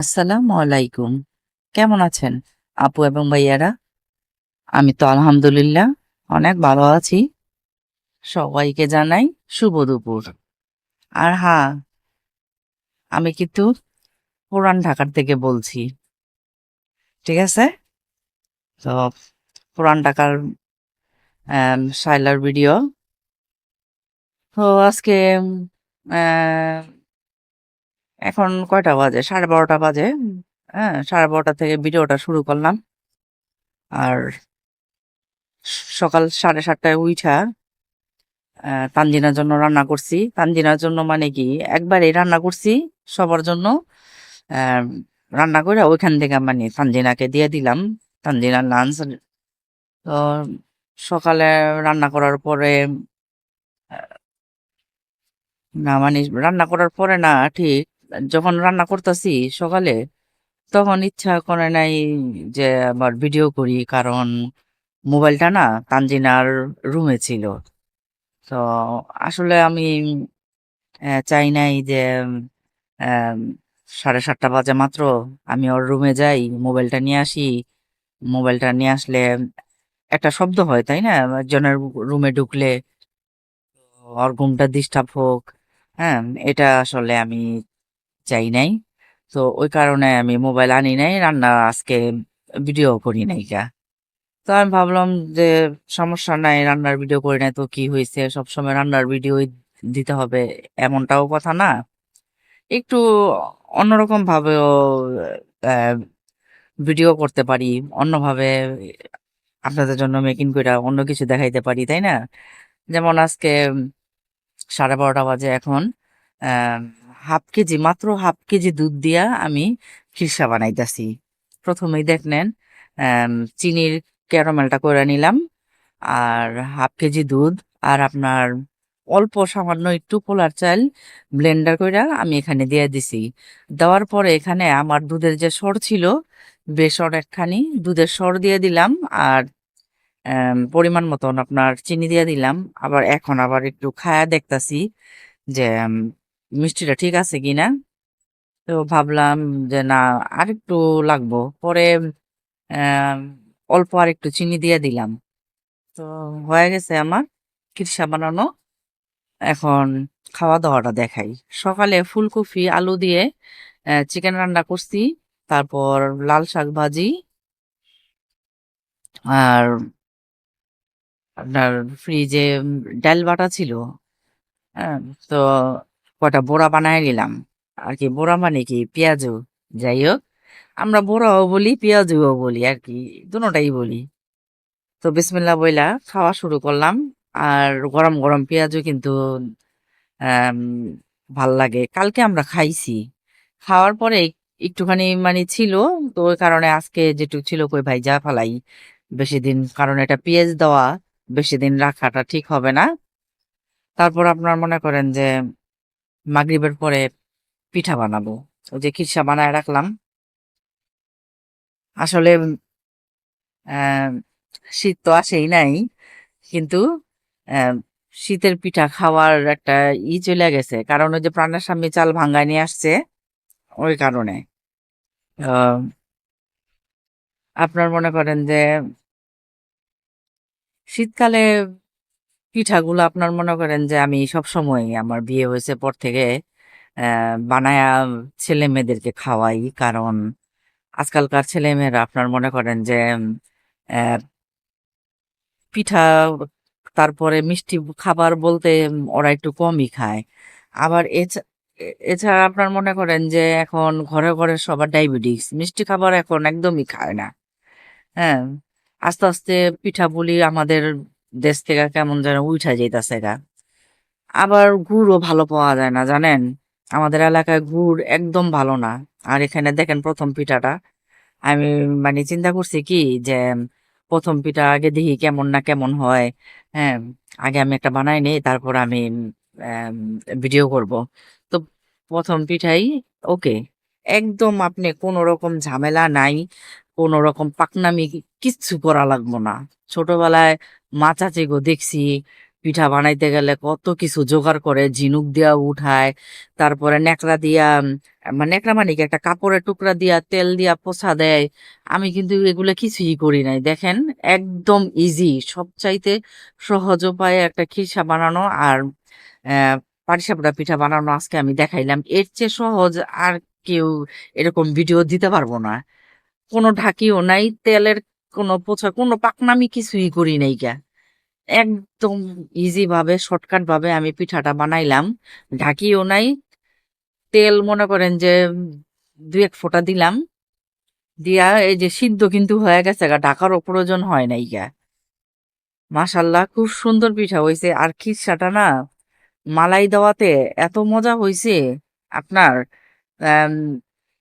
আসসালামু আলাইকুম। কেমন আছেন আপু এবং ভাইয়ারা? আমি তো আলহামদুলিল্লাহ অনেক ভালো আছি। সবাইকে জানাই শুভ দুপুর। আর হ্যাঁ আমি কিন্তু পুরান ঢাকার থেকে বলছি। ঠিক আছে? তো পুরান ঢাকার শাইলার ভিডিও। তো আজকে এখন কয়টা বাজে? সাড়ে বারোটা বাজে। হ্যাঁ সাড়ে বারোটা থেকে ভিডিওটা শুরু করলাম। আর সকাল সাড়ে সাতটায় উঠা তানজিনার জন্য রান্না করছি। তানজিনার জন্য মানে কি? একবারে রান্না করছি সবার জন্য। রান্না করে ওইখান থেকে মানে তানজিনাকে দিয়ে দিলাম। তানজিনার লাঞ্চ তো সকালে রান্না করার পরে না মানে রান্না করার পরে না, ঠিক যখন রান্না করতেছি সকালে, তখন ইচ্ছা করে নাই যে আবার ভিডিও করি, কারণ মোবাইলটা না তানজিনার রুমে ছিল। তো আসলে আমি চাই নাই যে সাড়ে সাতটা বাজে মাত্র আমি ওর রুমে যাই, মোবাইলটা নিয়ে আসি। মোবাইলটা নিয়ে আসলে একটা শব্দ হয়, তাই না? একজনের রুমে ঢুকলে, ওর ঘুমটা ডিস্টার্ব হোক হ্যাঁ এটা আসলে আমি চাই নাই। তো ওই কারণে আমি মোবাইল আনি নাই, রান্না আজকে ভিডিও করি নাই গা। তো আমি ভাবলাম যে সমস্যা নাই, রান্নার ভিডিও করি নাই তো কি হয়েছে সবসময় রান্নার ভিডিও দিতে হবে, এমনটাও কথা না। একটু অন্যরকম ভাবেও ভিডিও করতে পারি, অন্যভাবে আপনাদের জন্য মেকিং করে অন্য কিছু দেখাইতে পারি, তাই না? যেমন আজকে সাড়ে বারোটা বাজে এখন হাফ কেজি, মাত্র হাফ কেজি দুধ দিয়া আমি খিরসা বানাইতেছি। প্রথমেই দেখলেন চিনির ক্যারামেলটা করে নিলাম, আর হাফ কেজি দুধ, আর আপনার অল্প সামান্য একটু পোলার চাল ব্লেন্ডার করে আমি এখানে দিয়ে দিছি। দেওয়ার পরে এখানে আমার দুধের যে সর ছিল বেসর একখানি দুধের সর দিয়ে দিলাম, আর পরিমাণ মতন আপনার চিনি দিয়ে দিলাম। আবার এখন আবার একটু খায়া দেখতাছি যে মিষ্টিটা ঠিক আছে কিনা তো ভাবলাম যে না, আরেকটু লাগবো। পরে অল্প আর একটু চিনি দিয়ে দিলাম। তো হয়ে গেছে আমার কিরসা বানানো। এখন খাওয়া দাওয়াটা দেখাই। সকালে ফুলকপি, আলু দিয়ে চিকেন রান্না করছি। তারপর লাল শাক ভাজি। আর আপনার ফ্রিজে ডাল বাটা ছিল। হ্যাঁ তো কটা বড়া বানায় নিলাম। আর কি বড়া মানে কি? পেঁয়াজু। যাই হোক, আমরা বোড়াও বলি, পেঁয়াজুও বলি আর কি দুটাই বলি। তো বিসমিল্লা বইলা খাওয়া শুরু করলাম। আর গরম গরম পেঁয়াজু কিন্তু ভালো লাগে। কালকে আমরা খাইছি। খাওয়ার পরে একটুখানি মানে ছিল, তো ওই কারণে আজকে যেটুকু ছিল কই ভাই যা ফালাই। বেশি দিন, কারণ এটা পেঁয়াজ দেওয়া, বেশি দিন রাখাটা ঠিক হবে না। তারপর আপনার মনে করেন যে মাগরিবের পরে পিঠা বানাবো। ওই যে খিরসা বানায় রাখলাম। আসলে শীত তো আসেই নাই, কিন্তু শীতের পিঠা খাওয়ার একটা ই চলে গেছে। কারণ ওই যে প্রাণের সামনে চাল ভাঙ্গায় নিয়ে আসছে, ওই কারণে। আপনার মনে করেন যে, শীতকালে পিঠাগুলো আপনার মনে করেন যে আমি সব সময় আমার বিয়ে হয়েছে পর থেকে বানায়া ছেলে মেয়েদেরকে খাওয়াই। কারণ আজকালকার ছেলে মেয়েরা আপনার মনে করেন যে পিঠা তারপরে মিষ্টি খাবার বলতে ওরা একটু কমই খায়। আবার এছাড়া আপনার মনে করেন যে এখন ঘরে ঘরে সবার ডায়াবেটিস, মিষ্টি খাবার এখন একদমই খায় না। হ্যাঁ আস্তে আস্তে পিঠা পুলি আমাদের দেশ থেকে কেমন যেন উঠা যাইতাছে গা। আবার গুড়ও ভালো পাওয়া যায় না, জানেন? আমাদের এলাকায় গুড় একদম ভালো না। আর এখানে দেখেন প্রথম পিঠাটা। আমি মানে চিন্তা করছি কি যে, প্রথম পিঠা আগে দেখি কেমন না কেমন হয়। হ্যাঁ আগে আমি একটা বানাই নেই, তারপর আমি ভিডিও করব। তো প্রথম পিঠাই ওকে একদম আপনি কোনো রকম ঝামেলা নাই কোনো রকম পাকনামি কিচ্ছু করা লাগবো না। ছোটবেলায় মা চাচিগো দেখছি, পিঠা বানাইতে গেলে কত কিছু জোগাড় করে, ঝিনুক দিয়া উঠায়, তারপরে ন্যাকড়া দিয়া মানে ন্যাকড়া মানে কি? একটা কাপড়ের টুকরা দিয়া, তেল দিয়া পোছা দেয়। আমি কিন্তু এগুলো কিছুই করি নাই। দেখেন, একদম ইজি সবচাইতে সহজ উপায়ে একটা খিরসা বানানো আর পাটিসাপটা পিঠা বানানো আজকে আমি দেখাইলাম। এর চেয়ে সহজ আর কেউ এরকম ভিডিও দিতে পারব না। কোনো ঢাকিও নাই, তেলের কোনো পোছা, কোনো পাকনামি কিছুই করি নাই গা। একদম ইজি ভাবে শর্টকাট ভাবে আমি পিঠাটা বানাইলাম। ঢাকিও নাই। তেল মনে করেন যে দুই এক ফোঁটা দিলাম। দিয়া এই যে সিদ্ধ কিন্তু হয়ে গেছে গা, ঢাকারও প্রয়োজন হয় নাই গা। মাশাল্লাহ, খুব সুন্দর পিঠা হয়েছে আর খিরসাটা না, মালাই দেওয়াতে এত মজা হয়েছে আপনার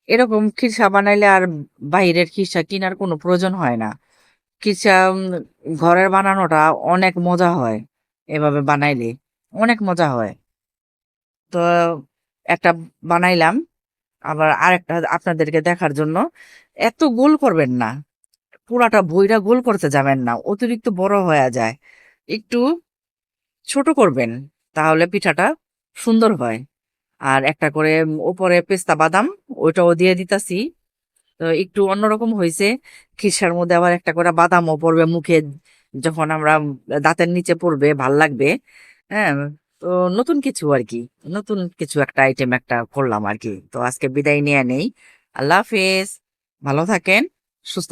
এরকম খিরসা বানাইলে আর বাইরের খিরসা কেনার কোনো প্রয়োজন হয় না। খিরসা ঘরের বানানোটা অনেক মজা হয় এভাবে বানাইলে, অনেক মজা হয়। তো একটা বানাইলাম, আবার আরেকটা আপনাদেরকে দেখার জন্য। এত গোল করবেন না, পুরাটা বইটা গোল করতে যাবেন না, অতিরিক্ত বড় হয়ে যায়। একটু ছোট করবেন, তাহলে পিঠাটা সুন্দর হয়। আর একটা করে ওপরে পেস্তা বাদাম ওইটাও দিয়ে দিতাছি। তো একটু অন্যরকম হয়েছে খিসার মধ্যে আবার একটা করে বাদামও পড়বে মুখে, যখন আমরা দাঁতের নিচে পড়বে, ভালো লাগবে। হ্যাঁ তো নতুন কিছু আর কি, নতুন কিছু একটা আইটেম একটা করলাম আর কি। তো আজকে বিদায় নিয়ে নেই। আল্লাহ হাফেজ, ভালো থাকেন, সুস্থ